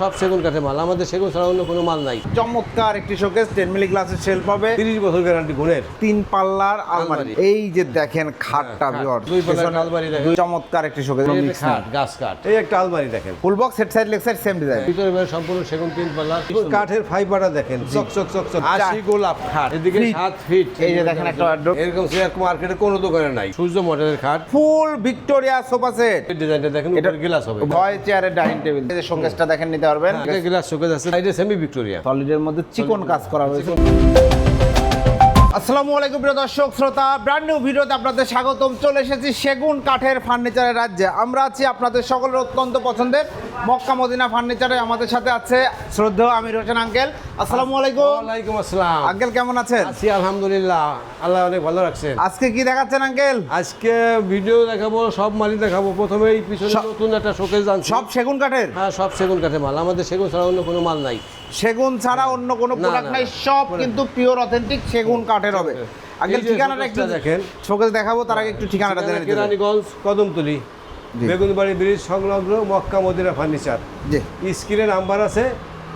সব সেগুন কাঠে মাল। আমাদের সেগুন ছাড়া অন্য কোনো মাল নাই। চমৎকার একটি শোকেস টেন মিলি গ্লাসের শেল্ফ হবে তিরিশ বছর গ্যারান্টি গুণের। তিন পাল্লার আলমারি। এই যে দেখেন খাটটা হ্যাঁ, দুই পাল্লার আলমারি দেখেন। চমৎকার একটি শোকেস খাট গাছ কাঠ এই একটা আলমারি দেখেন। Full box head side leg side same design ভিতরে বাইরে সম্পূর্ণ সেগুন তিন পাল্লা। কাঠের ফাইবারটা দেখেন। চক চক চক চক। আশি গোলাপ খাট। এদিকে সাত ফিট। এই যে দেখেন একটা। এরকম চেয়ার মার্কেটে কোনো দোকানে নাই। সূর্য মডেলের খাট। ফুল ভিক্টোরিয়া সোফা সেট ডিজাইনটা দেখেন এটা গ্লাস হবে। ভয় চেয়ারের ডাইনিং টেবিল এই যে শোকেসটা দেখেন নিতে পারবেন। গ্লাস শোকেস আছে। সাইডে সেমি ভিক্টোরিয়া সলিডের মধ্যে চিকন কাজ করা হয়েছে। আসসালামু আলাইকুম প্রিয় দর্শক শ্রোতা ব্র্যান্ড নিউ ভিডিওতে আপনাদের স্বাগতম। চলে এসেছি সেগুন কাঠের ফার্নিচারের রাজ্যে। আমরা আছি আপনাদের সকলের অত্যন্ত পছন্দের মক্কা মদিনা ফার্নিচারে। আমাদের সাথে আছে শ্রদ্ধা আমির হোসেন আঙ্কেল আসসালামু আলাইকুম। ওয়ালাইকুম আসসালাম। আঙ্কেল কেমন আছেন? আছি আলহামদুলিল্লাহ। আল্লাহ অনেক ভালো রাখছেন। আজকে কি দেখাচ্ছেন আঙ্কেল? আজকে ভিডিও দেখাবো সব মালই দেখাবো। প্রথমে এই পিছনে নতুন একটা শোকেজ আনছি। সব সেগুন কাঠের? হ্যাঁ সব সেগুন কাঠে মাল। আমাদের সেগুন ছাড়া অন্য কোনো মাল নাই। সেগুন ছাড়া অন্য কোনো প্রোডাক্ট নাই সব কিন্তু পিওর অথেন্টিক সেগুন কাঠের হবে। আঙ্কেল ঠিকানাটা একটু দেখেন। শোকেস দেখাবো তার আগে একটু ঠিকানাটা জেনে নিতে। কেরানীগঞ্জ কদমতলি। বেগুনবাড়ি ব্রিজ সংলগ্ন মক্কা মদিনা ফার্নিচার জি। স্ক্রিনে নাম্বার আছে।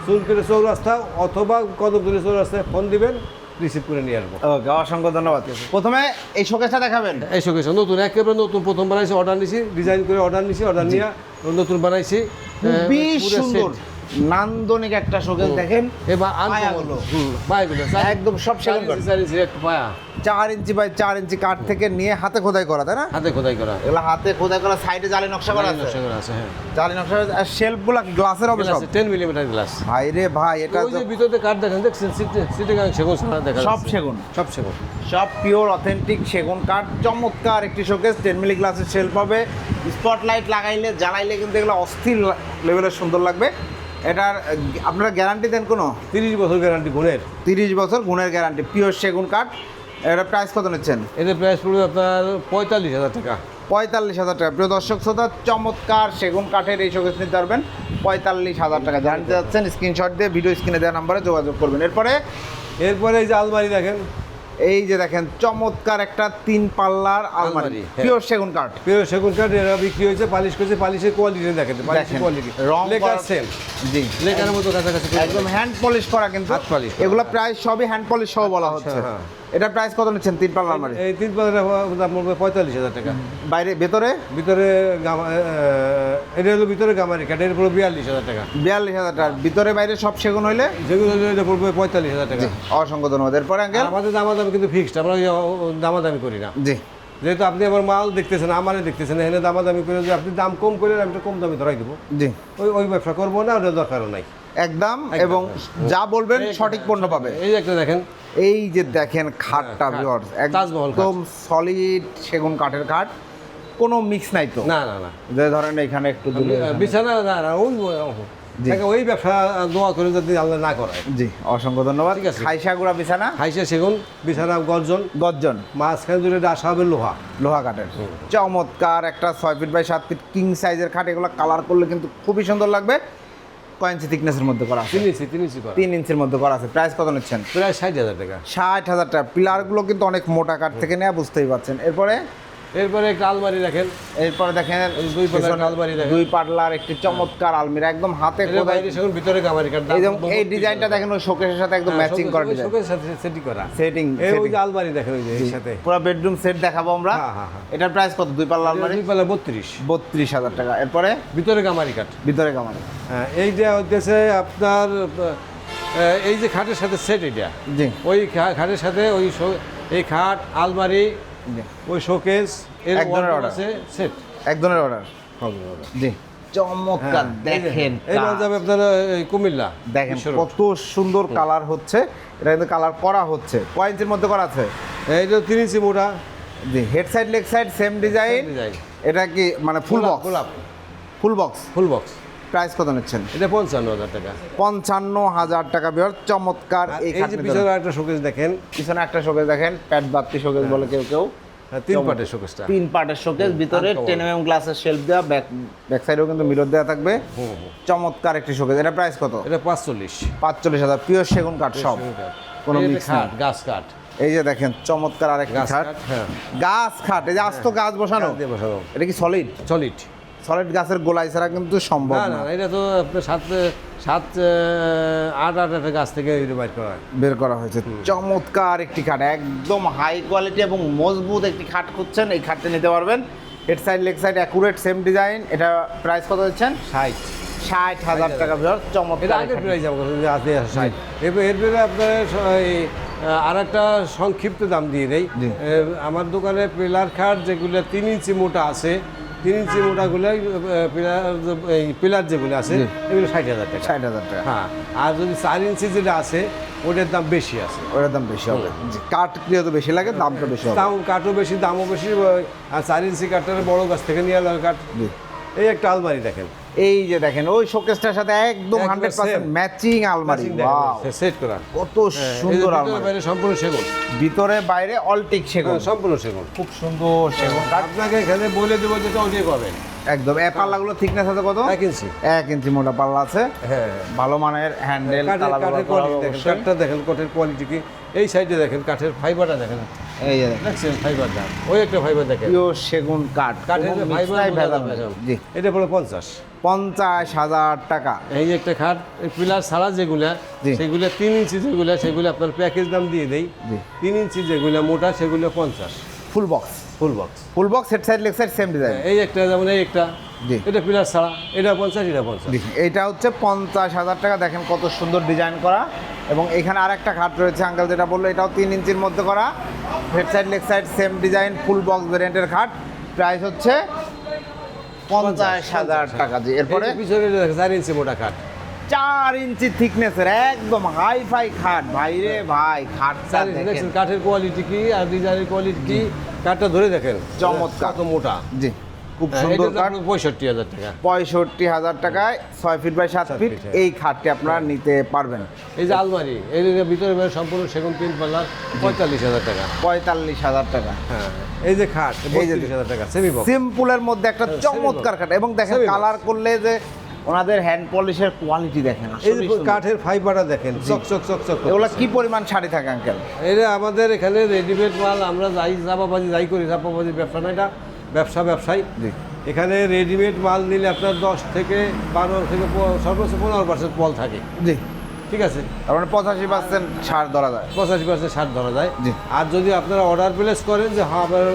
চুলকের চৌরাস্তা অথবা কদমতলি চৌরাস্তায় ফোন দিবেন রিসিভ করে নিয়ে আসব। ওকে অসংখ্য ধন্যবাদ। প্রথমে এই শোকেসটা দেখাবেন। এই শোকেস নতুন একেবারে নতুন প্রথম বানাইছি অর্ডার নিছি। ডিজাইন করে অর্ডার নিছি অর্ডার নিয়ে নতুন বানাইছি খুবই সুন্দর। নান্দনিক একটা শোকেস দেখেন। এবার পায়াগুলো। পায়াগুলো একদম সব সেগুন চার ইঞ্চি পায়া। চার ইঞ্চি বাই চার ইঞ্চি কাঠ থেকে নিয়ে হাতে খোদাই করা তাই না? হাতে খোদাই করা। এগুলো হাতে খোদাই করা সাইডে জালি নকশা করা আছে। নকশা করা আছে হ্যাঁ। জালি নকশা। আর শেলফগুলো গ্লাসের হবে সব? টেন মিলিমিটার গ্লাস ভাই রে ভাই এটা ওই তো যে ভিতরে কাঠ দেখেন দেখছেন? সিটে সিটে গান সেগুন ছাড়া দেখা সব সেগুন। সব সেগুন। সব পিওর অথেন্টিক সেগুন কাঠ। চমৎকার একটি শোকেস টেন মিলি গ্লাসের শেলফ হবে। স্পটলাইট লাগাইলে জ্বালাইলে কিন্তু এগুলো অস্থির লেভেলের সুন্দর লাগবে। এটার আপনারা গ্যারান্টি দেন কোনো? তিরিশ বছর গ্যারান্টি গুণের। তিরিশ বছর গুণের গ্যারান্টি পিওর সেগুন কাঠ। এটা প্রাইস কত নিচ্ছেন? এদের প্রাইস পড়বে আপনার পঁয়তাল্লিশ হাজার টাকা। পঁয়তাল্লিশ হাজার টাকা। প্রিয় দর্শক শ্রোতা চমৎকার সেগুন কাঠের এই শোকেস নিতে পারবেন। পঁয়তাল্লিশ হাজার টাকা। জানতে যাচ্ছেন স্ক্রিনশট দিয়ে ভিডিও স্ক্রিনে দেওয়া নাম্বারে যোগাযোগ করবেন। এরপরে? এরপরে এই যে আলমারি দেখেন। এই যে দেখেন চমৎকার একটা তিন পাল্লার আলমারি। আলমারি, হ্যাঁ। পিওর সেগুন কাঠ। পিওর সেগুন কাঠ এরা বিক্রি হয়েছে পালিশ করেছে পালিশের কোয়ালিটি দেখেন পালিশের কোয়ালিটি রং লেখা সেল সেম জি। লেকারের মতো কাছাকাছি একদম হ্যান্ড পলিশ করা কিন্তু। হাত এগুলো প্রায় সবই হ্যান্ড পলিশ সহ বলা হচ্ছে। হ্যাঁ। এটা প্রাইস কত নিচ্ছেন? তিন পাল্লা আলমারি এই তিন পাতার দাম পড়বে পঁয়তাল্লিশ হাজার টাকা। বাইরে ভেতরে? ভিতরে এটা হলো ভিতরে গামারি কাঠ এটা পড়বে বিয়াল্লিশ হাজার টাকা। বিয়াল্লিশ হাজার টাকা। ভিতরে বাইরে সব সেগুন হইলে? যেগুলো হলো এটা পড়বে পঁয়তাল্লিশ হাজার টাকা। অসংখ্য ধন্যবাদ। এরপরে আমাদের দামাদামি কিন্তু ফিক্সড আমরা দামাদামি করি না। জি। যেহেতু আপনি আমার মাল দেখতেছেন আমারে দেখতেছেন এখানে দামাদামি করে যে আপনি দাম কম করে আমি কম দামে ধরাই দেবো। জি। ওই ওই ব্যবসা করব না ওটা দরকারও নাই। একদম। এবং যা বলবেন সঠিক পণ্য পাবে। এই যে একটা দেখেন। এই যে দেখেন খাটটা হ্যাঁ, খাট। ভিউয়ার্স তাজমহল একদম সলিড সেগুন কাঠের খাট। কোনো মিক্স নাই তো। না না না। যে ধরেন এখানে একটু দিলে বিছানা না না ওই ওই ব্যবসা দোয়া করে যদি আল্লাহ না করায়। জি অসংখ্য ধন্যবাদ। ঠিক আছে। খাইসা গুড়া বিছানা? হাইসা সেগুন বিছানা গর্জন। গজ্জন মাঝখানে জুড়ে আসা হবে লোহা। লোহা কাঠের। চমৎকার একটা ছয় ফিট বাই সাত ফিট কিং সাইজের খাট। এগুলো কালার করলে কিন্তু খুবই সুন্দর লাগবে। কয় ইঞ্চি থিকনেসের মধ্যে করা আছে। তিন ইঞ্চি তিন ইঞ্চি করা। তিন ইঞ্চির মধ্যে করা আছে। প্রাইস কত নিচ্ছেন? প্রায় ষাট হাজার টাকা। ষাট হাজার টাকা। পিলারগুলো কিন্তু অনেক মোটা কাঠ থেকে নেওয়া বুঝতেই পারছেন। এরপরে এরপরে একটা আলমারি দেখেন। এরপরে দেখেন এই দুই পাল্লার আলমারি দেখেন। দুই পাল্লার একটি চমৎকার আলমিরা একদম হাতে ভিতরে গামারি কাঠ এই এই ডিজাইনটা দেখেন ওই শোকেসের সাথে একদম ম্যাচিং করা ডিজাইন। সেটিং করা। সেটিং এই ওই যে আলমারি দেখেন ওই যে এর সাথে। পুরো বেডরুম সেট দেখাবো আমরা। হ্যাঁ, হ্যাঁ, হ্যাঁ। এটার প্রাইস কত? দুই পাল্লা আলমারি? দুই পাল্লা বত্রিশ। বত্রিশ হাজার টাকা। এরপরে? ভিতরে গামারি কাট ভিতরে কামারি হ্যাঁ এইটা হচ্ছে আপনার এই যে খাটের সাথে সেট এটা। জি। ওই খাটের সাথে ওই এই খাট আলমারি ওই শোকেস এর এক ধরনের order। আছে সেট এক ধরনের অর্ডার জি। চমৎকার দেখেন এটা যাবে আপনার এই কুমিল্লা দেখেন কত সুন্দর কালার হচ্ছে। এটা কিন্তু কালার করা হচ্ছে। কয় ইঞ্চির মধ্যে করা আছে? এইটা তিন ইঞ্চি মোটা। জি head side leg side same design এটা কি মানে full box full box full box price কত নিচ্ছেন? এটা পঞ্চান্ন হাজার টাকা। পঞ্চান্ন হাজার টাকা বিয়ার চমৎকার এই যে পিছনে একটা শোকেস দেখেন। পিছনে একটা শোকেস দেখেন প্যাট বাত্তি শোকেস বলে কেউ কেউ। হ্যাঁ, তিন পাটের শোকেসটা তিন পার্টের শোকেস ভিতরে। টেন এম গ্লাসের শেলফ দেওয়া ব্যাক ব্যাক সাইডেও কিন্তু মিরর দেওয়া থাকবে। চমৎকার একটি শোকেস এটা প্রাইস কত? এটা পাঁচচল্লিশ। পাঁচচল্লিশ হাজার পিওর সেগুন কাঠ সব। কোনো mix গাছ কাঠ। এই যে দেখেন চমৎকার আরেকটি খাট। হ্যাঁ। গাছ খাট এই যে আস্ত গাছ বসানো? গাছ বসানো। এটা কি সলিড সলিড সলিড গাছের গোলাই ছাড়া কিন্তু সম্ভব না এটা তো আপনার সাত সাত আট আট একটা গাছ থেকে বাইর করা বের করা হয়েছে। চমৎকার একটি খাট একদম হাই কোয়ালিটি এবং মজবুত একটি খাট খুঁজছেন। এই খাটটা নিতে পারবেন। Head side leg side accurate same design এটা প্রাইস কত দিচ্ছেন? ষাট। ষাট হাজার টাকা ভিতর চমৎকার আগের প্রাইস আছে ষাট। এরপরে আপনার আর একটা সংক্ষিপ্ত দাম দিয়ে দেয় আমার দোকানে পিলার খাট যেগুলো তিন ইঞ্চি মোটা আছে তিন ইঞ্চি মোটাগুলো পিলার এই পিলার যেগুলো আছে। এগুলো ষাট হাজার টাকা। ষাট হাজার টাকা। হ্যাঁ আর যদি চার ইঞ্চি যেটা আছে ওটার দাম বেশি আছে। ওটার দাম বেশি হবে। কাঠ যেহেতু বেশি লাগে দামটা বেশি হবে। দাম কাঠও বেশি দামও বেশি আর চার ইঞ্চি কাঠটা বড় গাছ থেকে নিয়ে কাঠ। এই একটা আলমারি দেখেন। এই যে দেখেন ওই শোকেসটার সাথে একদম একদম হান্ড্রেড পার্সেন্ট same। ম্যাচিং আলমারি ওয়াও সেট করা। কত হ্যাঁ, সুন্দর আলমারি। বাইরে সম্পূর্ণ সেগুন। ভিতরে বাইরে অলটিক সেগুন। হ্যাঁ, সম্পূর্ণ সেগুন। খুব সুন্দর সেগুন। আপনাকে এখানে বলে দেবো যেটা ওটাই পাবেন। একদম এ পাল্লাগুলো থিকনেস আছে কত? এক ইঞ্চি। এক ইঞ্চি মোটা পাল্লা আছে। হ্যাঁ। ভালো মানের হ্যান্ডেল কাঠের কাঠের কোয়ালিটি দেখেন কাঠটা দেখেন কাঠের কোয়ালিটি কি। এই সাইডে দেখেন কাঠের ফাইবারটা দেখেন। এই যে দেখেন। দেখছেন ফাইবারটা ওই একটা ফাইবার দেখেন। পিওর সেগুন কাঠ। কাঠের ফাইবার ভেজাল জি। এটা পড়ে পঞ্চাশ। পঞ্চাশ হাজার টাকা। এই যে একটা খাট পিলার ছাড়া যেগুলা। সেগুলো তিন ইঞ্চি যেগুলো সেগুলো আপনার প্যাকেজ দাম দিয়ে দেই। তিন ইঞ্চি যেগুলো মোটা সেগুলো পঞ্চাশ। Full box full box full box head side leg side same design এই একটা যেমন এই একটা। এটা পিলার ছাড়া। এটা পঞ্চাশ এটা পঞ্চাশ। এটা হচ্ছে পঞ্চাশ হাজার টাকা। দেখেন কত সুন্দর ডিজাইন করা। এবং এখানে আরেকটা খাট রয়েছে আঙ্কেল যেটা বলল এটাও তিন ইঞ্চির মধ্যে করা। Head side leg side same design full box ভেরিয়েন্টের খাট। প্রাইস হচ্ছে পঞ্চাশ হাজার টাকা দিয়ে এরপরে? পিছনে চার ইঞ্চি মোটা খাট। চার ইঞ্চি থিকনেসের একদম হাই ফাই খাট ভাই রে ভাই খাট কাঠের কোয়ালিটি কি আর ডিজাইনের কোয়ালিটি কি? কাঠটা ধরে দেখেন। চমৎকার। মোটা। জি। খুব হ্যাঁ, সুন্দর কাঠ। পঁয়ষট্টি হাজার টাকা। পঁয়ষট্টি হাজার টাকায় ছয় ফিট বাই সাত ফিট হ্যাঁ। এই খাটটি আপনারা নিতে পারবেন। এই যে আলমারি এই ভিতরে সম্পূর্ণ সেগুন তিন পাল্লার পঁয়তাল্লিশ হাজার টাকা। পঁয়তাল্লিশ হাজার টাকা। হ্যাঁ এই যে খাট এই যে- হাজার টাকা সিম্পলের মধ্যে একটা হ্যাঁ, চমৎকার খাট। এবং দেখেন কালার করলে যে ওনাদের হ্যান্ড পলিশের কোয়ালিটি দেখেন এই কাঠের ফাইবারটা দেখেন চক চক চক চক এগুলো কি পরিমাণ শাড়ি থাকে আঙ্কেল এটা আমাদের এখানে রেডিমেড মাল আমরা যাই চাপাবাজি যাই করি চাপাবাজি ব্যবসা না এটা। ব্যবসা ব্যবসায়ী। এখানে রেডিমেড মাল নিলে আপনার দশ থেকে বারো থেকে সর্বোচ্চ পনেরো পার্সেন্ট পল থাকে। জি। ঠিক আছে? তার মানে পঁচাশি পার্সেন্ট ছাড় ধরা যায়। পঁচাশি পার্সেন্ট ছাড় ধরা যায়। আর যদি আপনারা অর্ডার প্লেস করেন যে হ্যাঁ আমার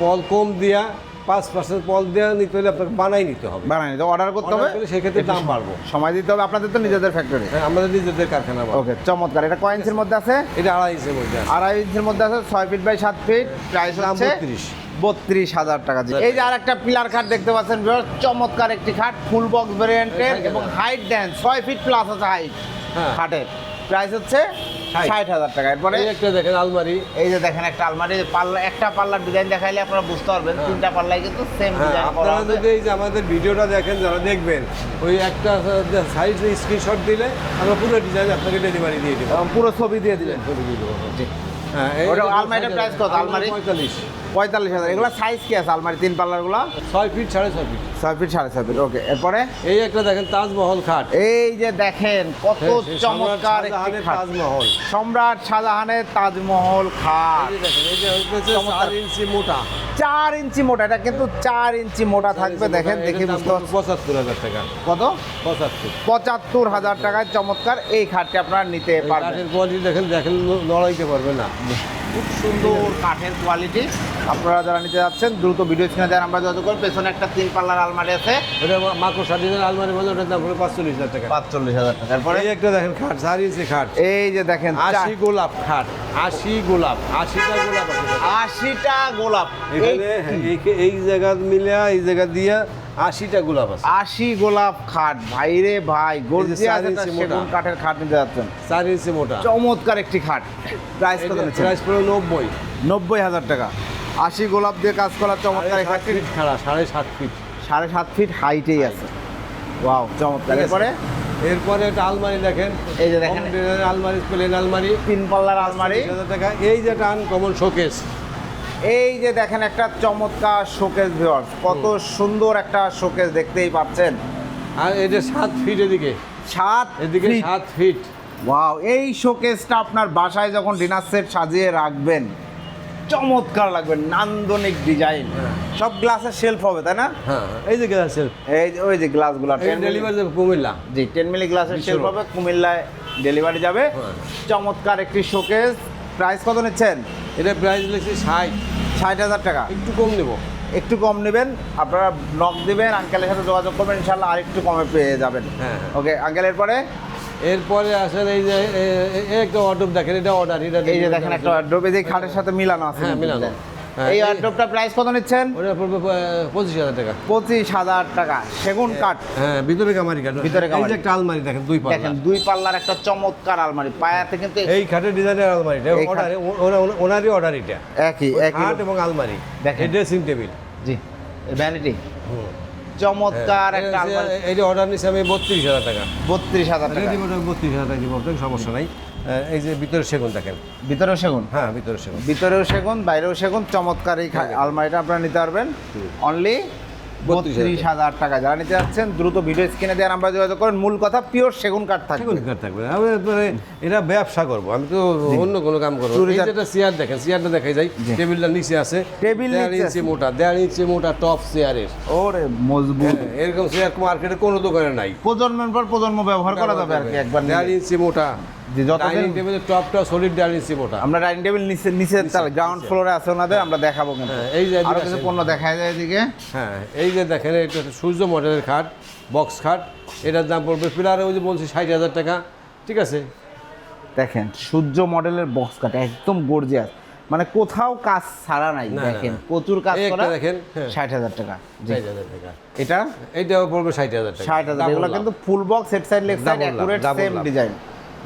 পল কম দিয়া পাঁচ পার্সেন্ট পল দেওয়া নিতে হলে আপনাকে বানাই নিতে হবে। বানাই নিতে অর্ডার করতে হবে। সেক্ষেত্রে দাম বাড়বো। সময় দিতে হবে আপনাদের তো নিজেদের ফ্যাক্টরি হ্যাঁ, আমাদের নিজেদের কারখানা ওকে চমৎকার। এটা কয় ইঞ্চির মধ্যে আছে? এটা আড়াই ইঞ্চের মধ্যে আছে। আড়াই ইঞ্চের মধ্যে আছে ছয় ফিট বাই সাত ফিট প্রাইস হচ্ছে বত্রিশ। বত্রিশ হাজার টাকা জি। এই যে আর একটা পিলার খাট দেখতে পাচ্ছেন চমৎকার একটি খাট ফুল বক্স ভেরিয়েন্টের এবং হাইট দেন ছয় ফিট প্লাস আছে হাইট হ্যাঁ। খাটের। প্রাইস হচ্ছে ষাট। হাজার টাকা। এরপরে একটা দেখেন আলমারি। এই যে দেখেন একটা আলমারি পাল্লা একটা পাল্লার ডিজাইন দেখাইলে আপনারা বুঝতে পারবেন তিনটা পাল্লাই কিন্তু সেম হ্যাঁ ডিজাইন আপনারা যদি এই যে আমাদের ভিডিওটা দেখেন যারা দেখবেন ওই একটা সাইজ স্ক্রিনশট দিলে আমরা পুরো ডিজাইন আপনাকে ডেলিভারি দিয়ে দেবো। পুরো ছবি দিয়ে দিলেন ছবি দিয়ে দেবো। হ্যাঁ আলমারিটার সাইজ কত? আলমারি? পঁয়তাল্লিশ। পঁয়তাল্লিশ হাজার। এগুলো সাইজ কি আছে আলমারি? তিন পাল্লারগুলো? ছয় ফিট সাড়ে ছয় ফিট ছয় ফিট সাড়ে ছয় ফিট ওকে এরপরে? এই একটা দেখেন তাজমহল খাট। এই যে দেখেন কত হ্যাঁ, চমৎকার তাজমহল। সম্রাট শাহজাহানের তাজমহল খাট। চার ইঞ্চি মোটা। চার ইঞ্চি মোটা এটা কিন্তু চার ইঞ্চি মোটা থাকবে দেখেন দেখি বুঝতে। পঁচাত্তর হাজার টাকা। কত? পঁচাত্তর। পঁচাত্তর হাজার টাকায় চমৎকার এই খাটটি আপনারা নিতে পারবেন। কোয়ালিটি দেখেন দেখেন লড়াইতে পারবে না। খুব সুন্দর কাঠের কোয়ালিটি আপনারা যারা নিতে যাচ্ছেন দ্রুত ভিডিও স্ক্রিনে দেওয়ার আমরা যত করুন পেছনে একটা তিন পাল্লার আলমারি আছে। এটা মাকড় স্বাধীনের আলমারি বলে ওটার দাম হলো পাঁচচল্লিশ হাজার টাকা। পাঁচচল্লিশ হাজার টাকা। তারপরে এই একটা দেখেন খাট ইঞ্চি খাট। এই যে দেখেন আশি গোলাপ খাট আশি গোলাপ আশিটা গোলাপ আশিটা গোলাপ। এখানে এই- জায়গা মিলে এই জায়গা দিয়া আশিটা গোলাপ আছে। আশি গোলাপ খাট। ভাই রে ভাই গর্জিয়াস একটা সেগুন কাঠের খাট নিতে যাচ্ছেন। চার ইঞ্চি মোটা। চমৎকার একটি খাট। প্রাইস কত নিচ্ছেন? প্রাইস পড়ল নব্বই। নব্বই হাজার টাকা। আশি গোলাপ দিয়ে কাজ করা চমৎকার সাত ফিট খাড়া সাড়ে সাত ফিট সাড়ে সাত ফিট হাইটেই আছে। ওয়াও চমৎকার। এরপরে? এরপরে একটা আলমারি দেখেন। এই যে দেখেন। আলমারি প্লেন আলমারি। তিন পাল্লার আলমারি। টাকা। এই যেটা আনকমন শোকেস এই যে দেখেন একটা চমৎকার শোকেস ভিউয়ার্স কত সুন্দর একটা শোকেস দেখতেই পাচ্ছেন। আর এই যে সাত ফিট এদিকে। সাত এদিকে সাত ফিট ওয়াও এই শোকেসটা আপনার বাসায় যখন ডিনার সেট সাজিয়ে রাখবেন চমৎকার লাগবে নান্দনিক ডিজাইন সব গ্লাসের শেলফ হবে তাই না? হ্যাঁ এই যে গ্লাস সেলফ এই যে- ওই যে গ্লাসগুলো ডেলিভারি যাবে কুমিল্লা। জি টেন মিলি গ্লাসের শেলফ হবে কুমিল্লায় ডেলিভারি যাবে। হ্যাঁ। চমৎকার একটি শোকেস প্রাইস কত নিচ্ছেন? এটা প্রাইস লেগেছে ষাট। ষাট হাজার টাকা। একটু কম নেব। একটু কম নেবেন আপনারা নক দেবেন আঙ্কেলের সাথে যোগাযোগ করবেন ইনশাল্লাহ আর একটু কমে পেয়ে যাবেন। হ্যাঁ। ওকে আঙ্কেলের পরে এরপরে? আসেন এই যে একটা অর্ডার দেখেন এটা অর্ডার এটা এই যে দেখেন একটা অর্ডার এই যে খাটের সাথে মিলানো আছে হ্যাঁ, মিলানো। হ্যাঁ, এই এই- প্রাইস কত নিচ্ছেন? ওটা পড়বে পঁচিশ হাজার টাকা। পঁচিশ হাজার টাকা। সেগুন কাঠ। হ্যাঁ ভিতরে কামারি কাঠ। ভিতরে এই কামারি। যে একটা আলমারি দেখেন দুই পাল্লা দেখেন দুই পাল্লার একটা চমৎকার আলমারি। পায়াতে কিন্তু এই খাটের ডিজাইনের আলমারি এটা অর্ডার ওনারই অর্ডার এটা। একই একই খাট এবং আলমারি। দেখেন। ড্রেসিং টেবিল জি ভ্যানিটি চমৎকার একটা আলমারি। এইটা অর্ডার নিচ্ছে আমি বত্রিশ হাজার টাকা। বত্রিশ হাজার টাকা। বত্রিশ হাজার টাকা দিব সমস্যা নাই। এই যে ভিতরে সেগুন দেখেন। ভিতরেও সেগুন? হ্যাঁ ভিতরে সেগুন। ভিতরেও সেগুন বাইরেও সেগুন চমৎকার এই আলমারিটা আপনারা নিতে পারবেন। অনলি বত্রিশ হাজার টাকা। যারা নিতে যাচ্ছেন দ্রুত ভিডিও স্ক্রিনে দেওয়া নাম্বার যোগাযোগ করেন। মূল কথা পিওর সেগুন কাঠ থাকবে। সেগুন কাঠ থাকবে। আমি মানে এটা ব্যবসা করব। আমি তো অন্য কোনো কাম করব যেটা চেয়ার দেখেন চেয়ারটা দেখাই যায় জি। টেবিলটা নিচে আছে। টেবিল ইঞ্চি মোটা দেড় ইঞ্চি মোটা টপ চেয়ারের। ওরে মজবুত। এরকম চেয়ার মার্কেটে কোনো দোকানে নাই। প্রজন্মের পর প্রজন্ম ব্যবহার করা যাবে আর কি একবার দেড়। ইঞ্চি মোটা। ডাইনিং টেবিলের টপটা সলিড ইঞ্চি মোটা আমরা ডাইনিং টেবিল নিচে নিচে গ্রাউন্ড ফ্লোরে আছে ওনাদের আমরা দেখাবো কিন্তু। হ্যাঁ, এই যে আরও কিছু পণ্য দেখা যায় এদিকে। হ্যাঁ এই যে দেখেন এটা সূর্য মডেলের খাট বক্স খাট। এটার দাম পড়বে পিলারে ওই যে বলছি ষাট হাজার টাকা। ঠিক আছে? দেখেন সূর্য মডেলের বক্স কাট একদম গর্জিয়াস মানে কোথাও কাজ ছাড়া নাই দেখেন প্রচুর কাজ করা। দেখেন, হ্যাঁ। ষাট হাজার টাকা এটা? এইটাও পড়বে ষাট হাজার ষাট হাজার এগুলো কিন্তু full box head side leg side accurate same. Design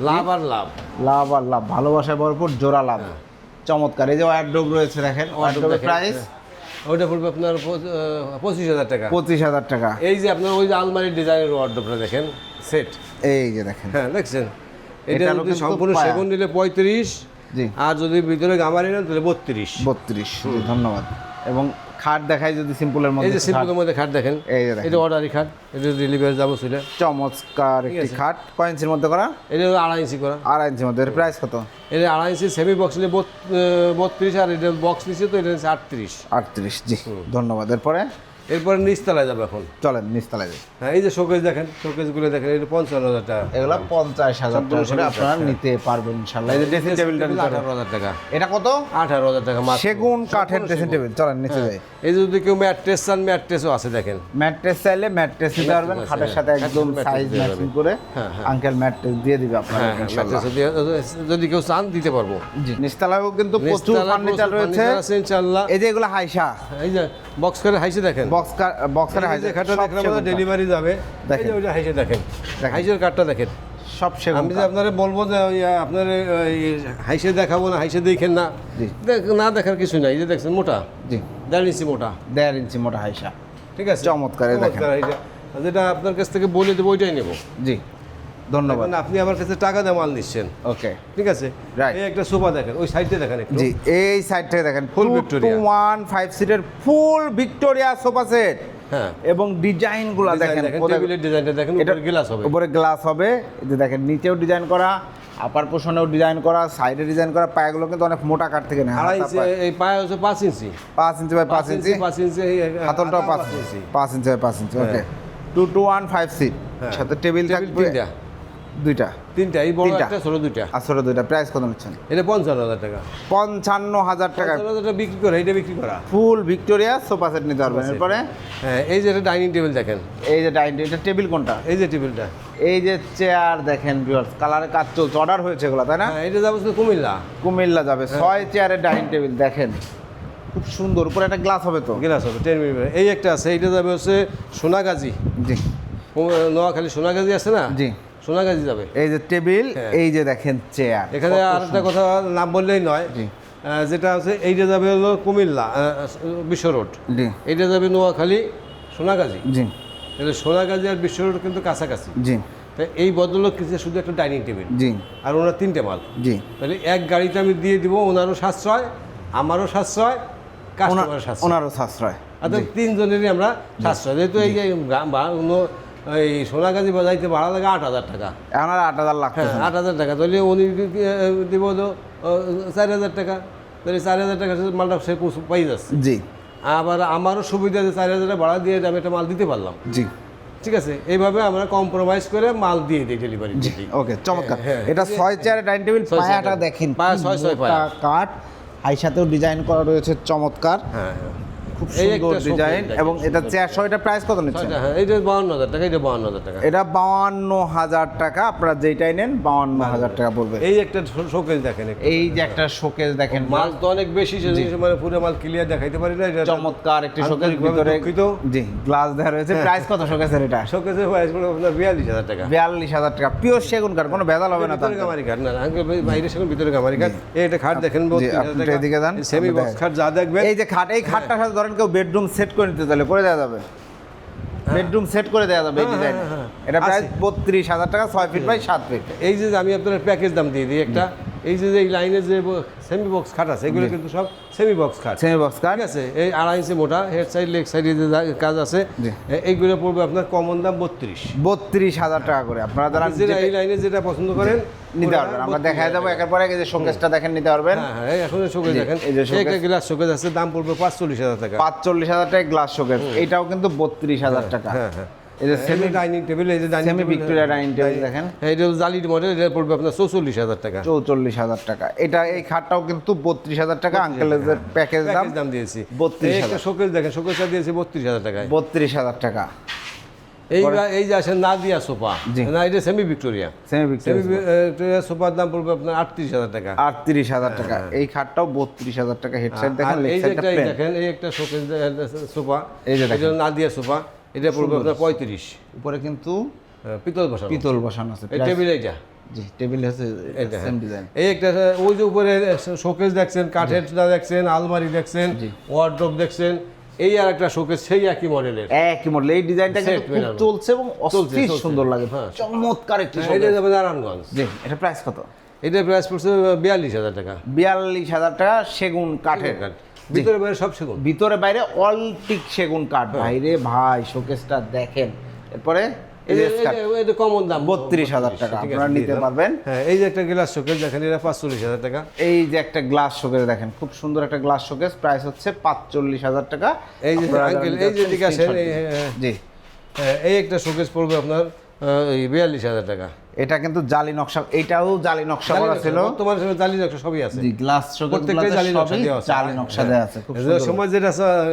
love আর লাভ। লাভ আর লাভ ভালোবাসায় ভরপুর জোড়া লাভ। হ্যাঁ। চমৎকার এই যে ওয়ার্ড্রোব রয়েছে দেখেন ওয়ার্ড্রোবের প্রাইস হ্যাঁ। ওইটা পড়বে আপনার পঁচিশ হাজার টাকা। পঁচিশ হাজার টাকা। এই যে আপনার ওই যে আলমারির ডিজাইনের ওয়ার্ডটা দেখেন সেট এই যে দেখেন। হ্যাঁ দেখছেন? এটা যদি সম্পূর্ণ সেগুন নিলে পঁয়ত্রিশ আর যদি ভিতরে গামারি নেন তাহলে বত্রিশ। বত্রিশ ধন্যবাদ। এবং খাট দেখাই যদি সিম্পলের এই মধ্যে যে সিম্পলের মধ্যে খাট দেখেন এই যে এটা অর্ডারি খাট এটা ডেলিভারি যাব ছিল চমৎকার একটি খাট। কয় ইঞ্চির মধ্যে করা? এটা আড়াই ইঞ্চি করা। আড়াই ইঞ্চির মধ্যে। এর প্রাইস কত? এটা আড়াই ইঞ্চি সেমি বক্স নিলে বত- বত্রিশ আর এটা বক্স নিচ্ছে তো এটা হচ্ছে আটত্রিশ। আটত্রিশ জি। ধন্যবাদ। এরপরে? এরপরে নিচতলায় যাবে এখন। চলেন নিচতলায় যাই। হ্যাঁ এই যে শোকেজ দেখেন শোকেজগুলো দেখেন এটা পঞ্চান্ন হাজার টাকা। এগুলো পঞ্চাশ হাজার টাকা আপনারা হ্যাঁ। নিতে পারবেন ইনশাল্লাহ এই যে ড্রেসিং টেবিলটা আঠারো হাজার টাকা। এটা কত? আঠারো হাজার টাকা। সেগুন কাঠের ড্রেসিং টেবিল চলেন নিচে যাই। এই যে যদি কেউ ম্যাট্রেস চান ম্যাট্রেসও আছে দেখেন। ম্যাট্রেস চাইলে ম্যাট্রেস নিতে পারবেন। খাটের হ্যাঁ। সাথে একদম সাইজ ম্যাচিং করে হ্যাঁ, হ্যাঁ। আঙ্কেল ম্যাট্রেস দিয়ে দিবে আপনার হ্যাঁ হ্যাঁ ইনশাল্লাহ যদি কেউ চান দিতে পারব। নিচতলায়ও কিন্তু প্রচুর ফার্নিচার রয়েছে। ইনশাআল্লাহ। এই যে এগুলো হাইসা। এই যে বক্স করে হাইসে দেখেন। বক্স বক্স করে এই দেখেন সেগুন। ডেলিভারি যাবে। দেখেন। ওইটা হাইসে দেখেন। দেখেন। কাটটা কাঠটা দেখেন। সব সেগুন আমি যে। আপনারা বলব যে ওই আপনার হাইসে দেখাবো না হাইসে দেখেন না। দেখ- না দেখার কিছু নাই। যে দেখছেন মোটা। জি। দেড় ইঞ্চি মোটা। দেড় ইঞ্চি মোটা হাইসা। ঠিক আছে? চমৎকার, দেখেন। যেটা আপনার কাছ থেকে বলে দেবো ওইটাই নেব। জি। ধন্যবাদ। আপনি আমার কাছে টাকা দিয়ে মাল নিচ্ছেন। ওকে। ঠিক আছে? এই একটা সোফা দেখেন ওই সাইডে দেখেন একটু। জি এই সাইড থেকে দেখেন ফুল। টু ওয়ান ফাইভ সিটের ফুল ভিক্টোরিয়া সোফা সেট হ্যাঁ। এবং ডিজাইনগুলা দেখেন টেবিলের ডিজাইনটা দেখেন উপরে গ্লাস হবে। উপরে গ্লাস হবে। এই যে দেখেন নিচেও ডিজাইন করা আপার পোষণেও ডিজাইন করা সাইডে ডিজাইন করা পায়াগুলো কিন্তু অনেক মোটা কাঠ থেকে নেয় আড়াই ইঞ্চি এই পায়ে হচ্ছে পাঁচ ইঞ্চি। পাঁচ ইঞ্চি বাই পাঁচ ইঞ্চি। পাঁচ ইঞ্চি হাতলটাও পাঁচ ইঞ্চি পাঁচ ইঞ্চি। বাই পাঁচ inch okay. Two two one five seat. সাথে টেবিল থাকবে। দুইটা। তিনটা এই বড়। একটা ছোট দুইটা। আসলে দুইটা। প্রাইস কত নিচ্ছেন? এটা পঞ্চান্ন হাজার টাকা। পঞ্চান্ন হাজার টাকা। টাকা বিক্রি করে এটা বিক্রি করা। ফুল ভিক্টোরিয়া সোফা সেট নিতে পারবেন। এরপরে? হ্যাঁ এই যে ডাইনিং টেবিল দেখেন। এই যে ডাইনিং এটা টেবিল কোনটা? এই যে টেবিলটা এই যে চেয়ার দেখেন ভিউয়ার্স কালারে কাজ চলছে। অর্ডার হয়েছে এগুলো তাই না? হ্যাঁ এটা যাব কুমিল্লা। কুমিল্লা যাবে। ছয় চেয়ারের ডাইনিং টেবিল দেখেন। খুব সুন্দর উপরে একটা গ্লাস হবে তো? গেলাস হবে টেন মিনিট এই একটা আছে এইটা যাবে হচ্ছে সোনাগাজী। জি। নোয়াখালী সোনাগাজী আছে না? জি। সোনাগাজী যাবে। এই যে টেবিল হ্যাঁ। এই যে দেখেন চেয়ার। এখানে আর একটা কথা নাম বললেই নয়। জি। যেটা আছে এইটা যাবে হলো কুমিল্লা বিশ্ব রোড। জি। এইটা যাবে নোয়াখালী সোনাগাজী। জি। তাহলে সোনাগাজী আর বিশ্ব রোড কিন্তু কাছাকাছি। জি। তাই এই ভদ্রলোক কিছু শুধু একটা ডাইনিং টেবিল? জি। আর ওনার তিনটে মাল। জি। তাহলে এক গাড়িতে আমি দিয়ে দিব ওনারও সাশ্রয় আমারও সাশ্রয় কাস্টমারের সাশ্রয়। ওনারও সাশ্রয়। অর্থাৎ তিনজনেরই আমরা সাশ্রয়। যেহেতু এই যে অন্য এই সোনাগাজী বাজাইতে ভাড়া লাগে আট হাজার টাকা। এখন আর আট হাজার হ্যাঁ আট হাজার টাকা। তাহলে উনি দিব আহ, চার হাজার টাকা। তাহলে চার হাজার টাকা মালটা সে পাই যাচ্ছে। জি। আবার আমারও সুবিধা যে চার হাজার টাকা ভাড়া দিয়ে আমি একটা মাল দিতে পারলাম। জি। ঠিক আছে? এইভাবে আমরা কম্প্রোমাইজ করে মাল দিয়ে দিই ডেলিভারি ওকে চমৎকার। হ্যাঁ, এটা ছয় চেয়ার ডাইনিং টেবিল ছয় পায়াটা দেখেন পায়া ছয় ছয় পায়া। কাঠ। হাই সাথেও ডিজাইন করা রয়েছে চমৎকার। হ্যাঁ হ্যাঁ। খুব সুন্দর ডিজাইন এবং এটা সুন্দর চেয়ার সহ এটা প্রাইস কত নিচ্ছেন? ছয়টা হ্যাঁ বাউন্ন হাজার টাকা এটা বাউন্ন হাজার টাকা। এটা বাউান্ন হাজার টাকা আপনারা যেটাই নেন বাউান্ন হাজার টাকা পড়বে এই একটা শোকেজ দেখেন এই যে একটা শোকেস দেখেন। মাল তো অনেক বেশি মানে পুরো মাল ক্লিয়ার দেখাইতে পারি না এটা চমৎকার একটি শোকেস ভিতরে। জি গ্লাস দেওয়া রয়েছে। প্রাইস কত শোকেসের এটা? শোকেজের প্রাইস পড়বে আপনার বিয়াল্লিশ হাজার টাকা। বিয়াল্লিশ হাজার টাকা। পিওর সেগুন কাঠ কোনো ভেজাল হবে না ভিতরে। গামারি খাট না বাইরে সেখানে ভিতরে গামারি এই একটা খাট দেখেন এদিকে যান, সেমি বক্স খাট যা দেখবেন। এই যে খাট এই খাটটার সাথে ধরেন কেউ বেডরুম সেট করে নিতে তাহলে করে দেওয়া যাবে। বেডরুম সেট করে দেওয়া যাবে এই হ্যাঁ, ডিজাইন হ্যাঁ, হ্যাঁ। এটা প্রায় বত্রিশ হাজার টাকা ছয় ফিট বাই সাত ফিট এই যে আমি আপনার প্যাকেজ দাম দিয়ে দিই একটা এই যে এই লাইনে যে সেমি বক্স খাট আছে এগুলো কিন্তু সব সেমি বক্স খাট। সেমি বক্স ঠিক আছে? এই আড়াই ইঞ্চি মোটা হেড সাইড লেগ সাইডে যে কাজ আছে এইগুলো পড়বে আপনার কমন দাম বত্রিশ। বত্রিশ হাজার টাকা করে। আপনারা যারা যেটা এই লাইনে যেটা পছন্দ করেন নিতে পারবেন। আমরা 32 দেখা যাব একের পর এক যে শোকেসটা দেখেন নিতে পারবেন। হ্যাঁ হ্যাঁ এখন শোকেজ জি, দেখেন। এই যে একটা গ্লাস শোকেজ আছে দাম পড়বে পাঁচচল্লিশ হাজার টাকা। পাঁচচল্লিশ হাজার টাকা গ্লাস শোকেস এটাও কিন্তু বত্রিশ হাজার টাকা। হ্যাঁ হ্যাঁ। এই যে সেমি ডাইনিং টেবিল এই যে সেমি ভিক্টোরিয়া ডাইনিং টেবিল দেখেন। হ্যাঁ এটা জালির মডেল এটা পড়বে আপনার চৌচল্লিশ হাজার টাকা। চৌচল্লিশ হাজার টাকা। এটা এই খাটটাও কিন্তু বত্রিশ হাজার টাকা আঙ্কেলের প্যাকেজ দাম দাম দিয়েছি। 32 এই একটা শোকেজ দেখেন শোকেজটা দিয়েছি বত্রিশ হাজার টাকায়। বত্রিশ হাজার টাকা। এই এই যে আছে নাদিয়া সোফা না এটা সেমি ভিক্টোরিয়া সেমি ভিক্টোরিয়া সোফার দাম পড়বে আপনার আটত্রিশ হাজার টাকা। আটত্রিশ হাজার টাকা। এই খাটটাও বত্রিশ হাজার টাকা হেড সাইড দেখেন এই যে একটা দেখেন এই একটা শোকেজ সোফা। এই যে। নাদিয়া সোফা। এটা পড়বে পঁয়ত্রিশ। উপরে কিন্তু পিতল বসানো। পিতল বসানো আছে টেবিল এইটা জি টেবিল আছে এটা, সেম ডিজাইন এই একটা ওই যে উপরে শোকেস দেখছেন কাঠের দেখছেন আলমারি দেখছেন ওয়ার্ড্রপ দেখছেন এই আর একটা শোকেস সেই একই মডেলের একই মডেল এই ডিজাইনটা কিন্তু খুব চলছে এবং অস্থির সুন্দর লাগে হ্যাঁ। চমৎকার একটি এটা যাবে নারায়ণগঞ্জ। জি এটা প্রাইস কত? প্রাইস পড়ছে বিয়াল্লিশ হাজার টাকা। বিয়াল্লিশ হাজার টাকা সেগুন কাঠের। কাঠ। ভিতরে বাইরে সব সেগুন। ভিতরে বাইরে অল টিক সেগুন কাঠ। হ্যাঁ। ভাইরে ভাই শোকেসটা দেখেন। এরপরে কমন দাম। 32,000 টাকা, আপনারা নিতে পারবেন। হ্যাঁ এই যে একটা গ্লাস শোকেস দেখেন এটা পাঁচচল্লিশ হাজার টাকা। এই যে একটা গ্লাস শোকেস দেখেন খুব সুন্দর একটা গ্লাস শোকেস প্রাইস হচ্ছে পাঁচচল্লিশ হাজার টাকা। এই যে এই দিকে আসেন। হ্যাঁ, জি। হ্যাঁ, এই একটা শোকেস পড়বে আপনার বিয়াল্লিশ হাজার টাকা। এটা কিন্তু জালি নকশা এটাও জালি নকশা করা ছিল। তোমার জালি নকশা সবই আছে। জি গ্লাস প্রত্যেকটাই জালি নকশা দেওয়া আছে। জালি নকশা দেওয়া আছে খুব হ্যাঁ, সুন্দর। সময় যেটা চা-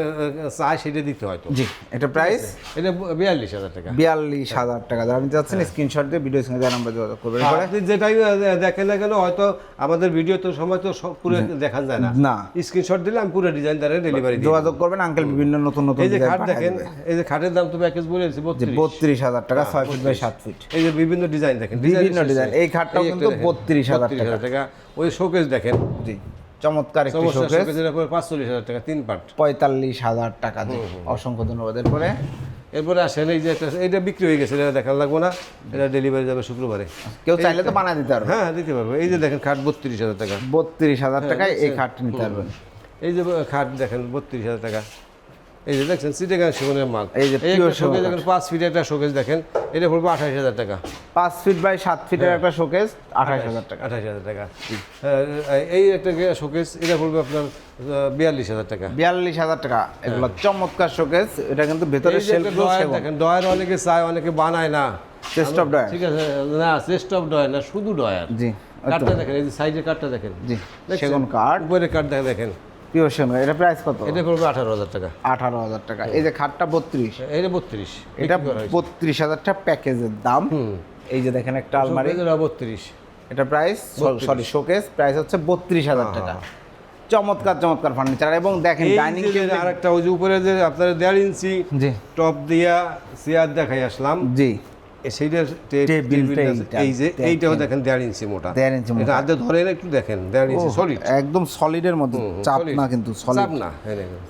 চায় সেটা দিতে হয় তো জি এটা প্রাইস এটা বিয়াল্লিশ হাজার টাকা। বিয়াল্লিশ হাজার টাকা। যারা নিতে চাচ্ছেন স্ক্রিনশট দিয়ে ভিডিও সঙ্গে নাম্বার যোগাযোগ করবেন। আপনি যেটাই দেখেন না কেন হয়তো আমাদের ভিডিও তো সময় তো সব পুরো দেখা যায় না। না। স্ক্রিনশট দিলে আমি পুরো ডিজাইন দ্বারা ডেলিভারি দিই যোগাযোগ করবেন আঙ্কেল বিভিন্ন নতুন নতুন এই যে খাট দেখেন এই যে খাটের দাম তো প্যাকেজ বলেছি যে বত্রিশ। বত্রিশ হাজার টাকা ছয় ফিট বাই সাত ফিট। এই যে বিভিন্ন ডিজাইন দেখেন। বিভিন্ন ডিজাইন। এই খাটটাও কিন্তু 32,000 32,000 টাকা। ওই শোকেস দেখেন। জি। চমৎকার একটি শোকেস পাঁচচল্লিশ হাজার টাকা তিন পার্ট পঁয়তাল্লিশ হাজার টাকা অসংখ্য ধন্যবাদ এরপরে? এরপরে আসেন এই যে একটা এটা বিক্রি হয়ে গেছে এটা দেখার লাগবো না। এটা ডেলিভারি যাবে শুক্রবারে। কেউ চাইলে তো বানায় দিতে পারবে। হ্যাঁ হ্যাঁ, দিতে পারব। এই যে দেখেন খাট বত্রিশ হাজার টাকা। বত্রিশ হাজার টাকায় এই খাটটি নিতে পারবেন। এই যে খাট দেখেন বত্রিশ হাজার টাকা। এই যে দেখছেন সিটেগান সেগুনের মাল। এই যে শোকেজ দেখেন পাঁচ ফিট একটা শোকেজ দেখেন এটা পড়বে আঠাশ হাজার টাকা। পাঁচ ফিট বাই সাত ফিটের একটা শোকেস আঠাশ হাজার টাকা। আঠাশ হাজার টাকা। হ্যাঁ, এই একটা শোকেস এটা পড়বে আপনার বিয়াল্লিশ হাজার টাকা। বিয়াল্লিশ হাজার টাকা। এগুলো চমৎকার শোকেস এটা কিন্তু ভেতরে দেখেন ড্রয়ার অনেকে চায় অনেকে বানায় না। চেস্ট অফ ডয়ার ঠিক আছে না চেস্ট অফ ড্রয়ার না শুধু ড্রয়ার। জি কাঠটা দেখেন এই যে সাইডের কাঠটা দেখেন। জি? সেগুন কাঠ। উপরের কাঠটা দেখেন। পিওর সেগুন এটা প্রাইস কত? এটা পড়বে আঠারো হাজার টাকা। আঠারো হাজার টাকা। এই যে খাটটা বত্রিশ। এটা বত্রিশ। এটা বত্রিশ হাজার টাকা প্যাকেজের দাম। এই যে দেখেন একটা আলমারি। বত্রিশ। এটা প্রাইস সরি শোকেস প্রাইস হচ্ছে বত্রিশ হাজার টাকা। চমৎকার চমৎকার ফার্নিচার এবং দেখেন ডাইনিং টেবিল আর একটা ওই যে উপরে যে আপনার দেড় ইঞ্চি টপ দিয়া চেয়ার দেখাই আসলাম। জি। এ সেইটার টে- টেবিলটা টেবিলটা এইটা, এই যে। এইটাও দেখেন দেড় ইঞ্চি মোটা। দেড় ইঞ্চি মোটা। এটা আদে ধরেন একটু দেখেন দেড় ইঞ্চি সলিড একদম সলিডের মধ্যে। চাপ না কিন্তু সলিড না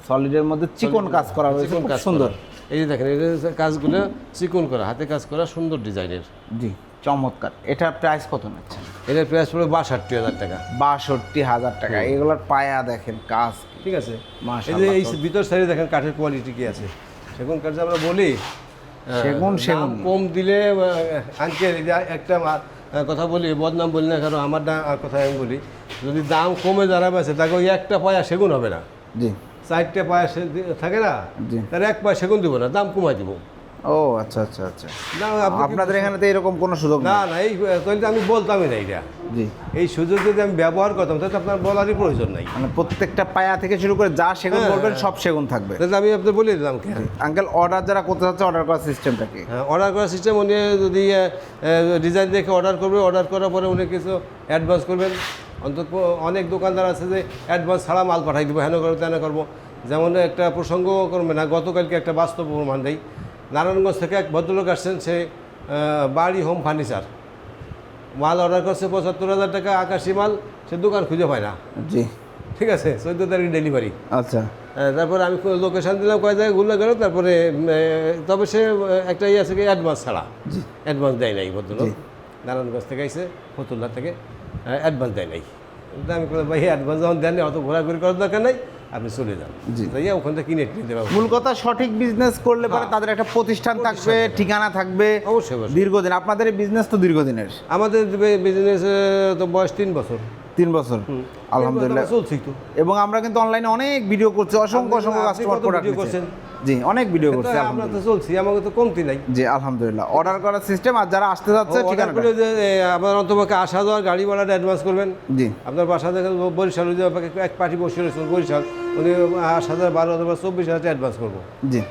সলিডের মধ্যে চিকন কাজ করা হয়েছে খুব সুন্দর। এই যে দেখেন এই কাজগুলো চিকন করা হাতে কাজ করা সুন্দর ডিজাইনের। জি চমৎকার। এটার প্রাইস কত নিচ্ছেন? এটার প্রাইস পড়বে বাষট্টি হাজার টাকা। বাষট্টি হাজার টাকা। এগুলোর পায়া দেখেন কাজ ঠিক আছে। এই যে এই ভিতর সাইডে দেখেন কাঠের কোয়ালিটি কি আছে। সেগুন কাঠ যে আমরা বলি সেগুন, দাম সেগুন। কম দিলে আঙ্কেল একটা কথা বলি বদনাম বলি না কারণ আমার কথা আমি বলি যদি দাম কমে যারা বেছে তাকে ওই একটা পায়া সেগুন হবে না। জি। চারটে পায়া সে থাকে না। তার এক পায়া সেগুন দিব না দাম কমাই দিব। ও আচ্ছা আচ্ছা আচ্ছা। না আপনাদের এখানে তো এরকম কোনো সুযোগ না না এই তাহলে আমি বলতামই না এইটা। জি। এই সুযোগ যদি আমি ব্যবহার করতাম তাহলে আপনার বলারই প্রয়োজন নাই। মানে প্রত্যেকটা পায়া থেকে শুরু করে যা সেগুন হ্যাঁ, বলবেন হ্যাঁ। সব সেগুন থাকবে। তাহলে আমি আপনার বলে দিলাম কে আঙ্কেল অর্ডার যারা করতে চাচ্ছে অর্ডার করার সিস্টেমটা কি হ্যাঁ অর্ডার করার সিস্টেম উনি যদি ডিজাইন দেখে অর্ডার করবে অর্ডার করার পরে উনি কিছু অ্যাডভান্স করবেন। অন্তত অনেক দোকানদার আছে যে অ্যাডভান্স ছাড়া মাল পাঠাই দেবো হেন করব তেন করব। যেমন একটা প্রসঙ্গ করবে না গতকালকে একটা বাস্তব প্রমাণ দেয় নারায়ণগঞ্জ থেকে এক ভদ্রলোক আসছেন সে বাড়ি হোম ফার্নিচার মাল অর্ডার করছে পঁচাত্তর হাজার টাকা আকাশি মাল সে দোকান খুঁজে পায় না। জি। ঠিক আছে চোদ্দ তারিখ ডেলিভারি আচ্ছা। তারপরে আমি লোকেশন দিলাম কয় জায়গায় ঘুরলে গেল তারপরে তবে সে একটা ইয়ে আছে কি অ্যাডভান্স ছাড়া। অ্যাডভান্স দেয় নাই ভদ্রলোক। নারায়ণগঞ্জ থেকে আইসে ফতুল্লা থেকে অ্যাডভান্স দেয় নাই। আমি বললাম ভাই অ্যাডভান্স যখন দেন অত ঘোরাঘুরি করার দরকার নাই। আপনি চলে যান। জি। ওখান থেকে কিনে নিতে পারবেন মূল কথা সঠিক বিজনেস করলে পরে হ্যাঁ। তাদের একটা প্রতিষ্ঠান থাকবে। ঠিকানা থাকবে অবশ্যই। দীর্ঘদিন। আপনাদের বিজনেস তো দীর্ঘদিনের। আমাদের বিজনেস তো বয়স তিন বছর। তিন বছর। আলহামদুলিল্লাহ। চলছি তো। এবং আমরা কিন্তু অনলাইনে অনেক ভিডিও করছি। অসংখ্য অসংখ্য কাস্টমার প্রোডাক্ট করছেন? জি অনেক ভিডিও করছি আমরা তো চলছি আমাকে তো কমতি নাই। জি আলহামদুলিল্লাহ। অর্ডার করার সিস্টেম আর যারা আসতে যাচ্ছে ঠিকানা যে আপনার অন্তপক্ষে আসা যাওয়ার গাড়ি ভাড়াটা অ্যাডভান্স করবেন। জি। আপনার বাসা দেখেন বরিশাল এক পার্টি বসে রয়েছেন বরিশাল উনি আট হাজার বারো হাজার বা চব্বিশ হাজার অ্যাডভান্স করব। জি।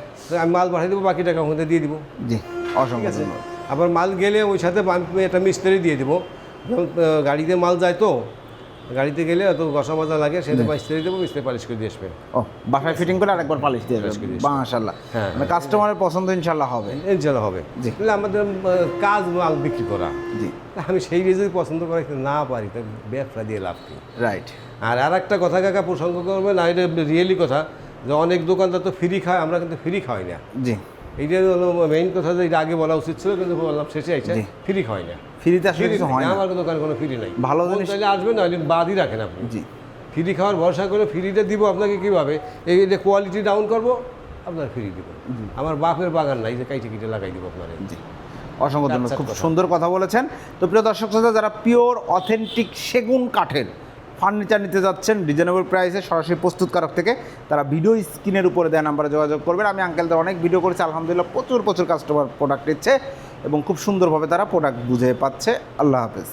আমি মাল পাঠিয়ে দেবো বাকি টাকা ওখানে দিয়ে দিব। জি অসংখ্য আবার মাল গেলে ওই সাথে একটা মিস্ত্রি দিয়ে দিব। গাড়িতে মাল যায় তো গাড়িতে গেলে অত গসা মজা লাগে সেটা মিস্ত্রি দেবো মিস্ত্রি পালিশ করে দিয়ে আসবে। ও বাসায় ফিটিং করে আরেকবার পালিশ দিয়ে দেবেন মাশাআল্লাহ। হ্যাঁ। মানে কাস্টমারের পছন্দ ইনশাআল্লাহ হবে। ইনশাল্লাহ হবে। জি। আমাদের কাজ মাল বিক্রি করা। জি। আমি সেই রেজে পছন্দ করে না পারি তো ব্যবসা দিয়ে লাভ কি? রাইট আর আর একটা কথা কাকা প্রসঙ্গ করবে না এটা রিয়েলি কথা যে অনেক দোকানদার তো ফ্রি খায় আমরা কিন্তু ফ্রি খাওয়াই না। জি। এইটা হলো মেইন কথা যে এটা আগে বলা উচিত ছিল কিন্তু বললাম শেষে আইসে ফ্রি খাওয়াই না। ফ্রিতে আসলে কিছু হয় না আমার দোকানে কোনো ফ্রি নাই। ভালো জিনিস- চাইলে আসবেন না বাদই রাখেন আপনি। জি। ফ্রি খাওয়ার ভরসা করে ফ্রিটা দিব আপনাকে কীভাবে? এই যে কোয়ালিটি ডাউন করব আপনার ফ্রি দিব। আমার বাপের বাগান নাই যে কাইটে কিটে লাগাই দিব আপনার। জি। অসংখ্য ধন্যবাদ। খুব সুন্দর কথা বলেছেন। তো প্রিয় দর্শক শ্রোতা যারা পিওর অথেন্টিক সেগুন কাঠের ফার্নিচার নিতে যাচ্ছেন রিজনেবল প্রাইসে সরাসরি প্রস্তুতকারক থেকে তারা ভিডিও স্ক্রিনের উপরে দেওয়া নাম্বারে যোগাযোগ করবেন। আমি আঙ্কেলদের অনেক ভিডিও করেছি, আলহামদুলিল্লাহ প্রচুর প্রচুর কাস্টমার প্রোডাক্ট নিচ্ছে এবং খুব সুন্দরভাবে তারা প্রোডাক্ট বুঝে পাচ্ছে। আল্লাহ হাফেজ।